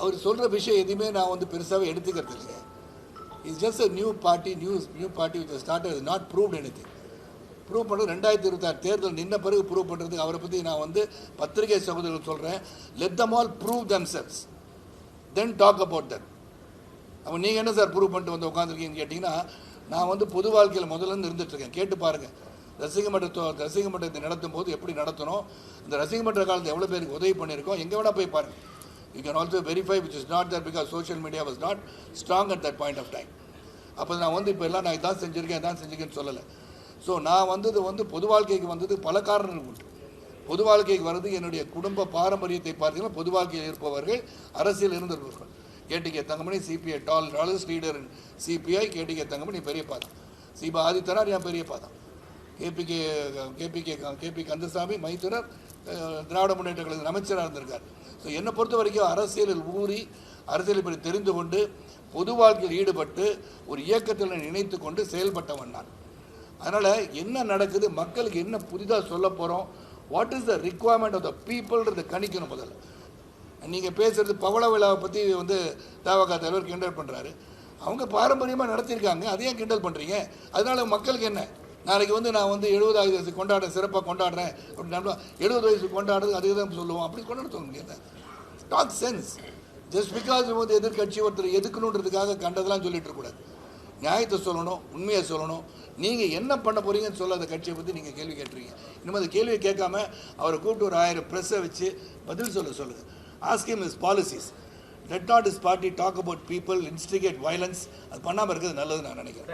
அவர் சொல்கிற விஷயம் எதுவுமே நான் வந்து பெருசாகவே எடுத்துக்கிறது இல்லை it's just a new party news new party with start is not proved anything prove பண்ணுறது ரெண்டாயிரத்தி இருபத்தாறு. தேர்தல் நின்ன பிறகு ப்ரூவ் பண்ணுறதுக்கு அவரை பற்றி நான் வந்து பத்திரிகை சகோதரர்கள் சொல்கிறேன் let them all prove themselves then talk about that அப்போ நீங்கள் என்ன சார் ப்ரூவ் பண்ணிட்டு வந்து உட்காந்துருக்கீங்கன்னு கேட்டிங்கன்னா நான் வந்து பொது வாழ்க்கையில் முதல்ல இருந்து இருந்துகிட்ருக்கேன் கேட்டு பாருங்கள் ரசிக மன்றத்தோ ரசிக மன்றத்தை நடத்தும் போது எப்படி நடத்தணும்? இந்த ரசிக மன்ற காலத்தில் எவ்வளோ பேருக்கு உதவி பண்ணியிருக்கோம்? எங்கே வேணால் போய் பாருங்கள் you can also verify which is not that because social media was not strong at that point of time அப்போ நான் வந்து இப்போ எல்லாம் நான் இதான் செஞ்சுருக்கேன் இதான் செஞ்சுருக்கேன்னு சொல்லலை. ஸோ நான் வந்தது வந்து பொது வாழ்க்கைக்கு வந்தது பல காரணங்கள் உண்டு. பொது வாழ்க்கைக்கு வர்றது என்னுடைய குடும்ப பாரம்பரியத்தை பார்த்தீங்கன்னா பொது வாழ்க்கையில் இருப்பவர்கள் அரசியல் இருந்திருப்பவர்கள் கேடிகே தங்கமணி சிபிஐ டால் டாலர்ஸ் லீடர் சிபிஐ கேடிகே தங்கமணி பெரிய பாதம் சிபா ஆதித்தனார் என் பெரிய பாதம் கேபிகே கேபிகே கேபி கந்தசாமி மைத்துனர் திராவிட முன்னேற்ற கழக அமைச்சராக இருந்திருக்கார். ஸோ என்னை பொறுத்த வரைக்கும் அரசியலில் ஊறி அரசியலை பற்றி தெரிந்து கொண்டு பொது வாழ்க்கையில் ஈடுபட்டு ஒரு இயக்கத்தில் நினைத்து கொண்டு செயல்பட்டவன் நான். அதனால் என்ன நடக்குது மக்களுக்கு என்ன புதிதாக சொல்ல போகிறோம் what is the requirement of the பீப்புள்ன்றதை கணிக்கணும் முதல்ல. நீங்கள் பேசுகிறது பவள விழாவை பற்றி வந்து தாவகா தலைவர் கிண்டல் பண்ணுறாரு அவங்க பாரம்பரியமாக நடத்தியிருக்காங்க அதையும் கிண்டல் பண்ணுறீங்க அதனால் மக்களுக்கு என்ன? நாளைக்கு வந்து நான் வந்து எழுபதாவது வயசு கொண்டாடுறேன் சிறப்பாக கொண்டாடுறேன். அப்படின்னு எழுபது வயசு கொண்டாடுறது அதுக்கு தான் சொல்லுவோம். அப்படி கொண்டாட சொல்ல முடியாது டாக் சென்ஸ் ஜஸ்ட் பிகாஸ் வந்து எதிர்கட்சி ஒருத்தர் எதுக்கணுன்றதுக்காக கண்டதெல்லாம் சொல்லிட்டு இருக்கக்கூடாது நியாயத்தை சொல்லணும் உண்மையை சொல்லணும். நீங்கள் என்ன பண்ண போறீங்கன்னு சொல்ல அந்த கட்சியை பற்றி நீங்கள் கேள்வி கேட்டுறீங்க இன்னும் அந்த கேள்வியை கேட்காம அவரை கூப்பிட்டு ஒரு ஆயிரம் ப்ரெஸ்ஸை வச்சு பதில் சொல்ல சொல்லுங்கள் ask him is policies let not is party talk about people instigate violence அது பண்ணாமல் இருக்கிறது நல்லது நான் நினைக்கிறேன்.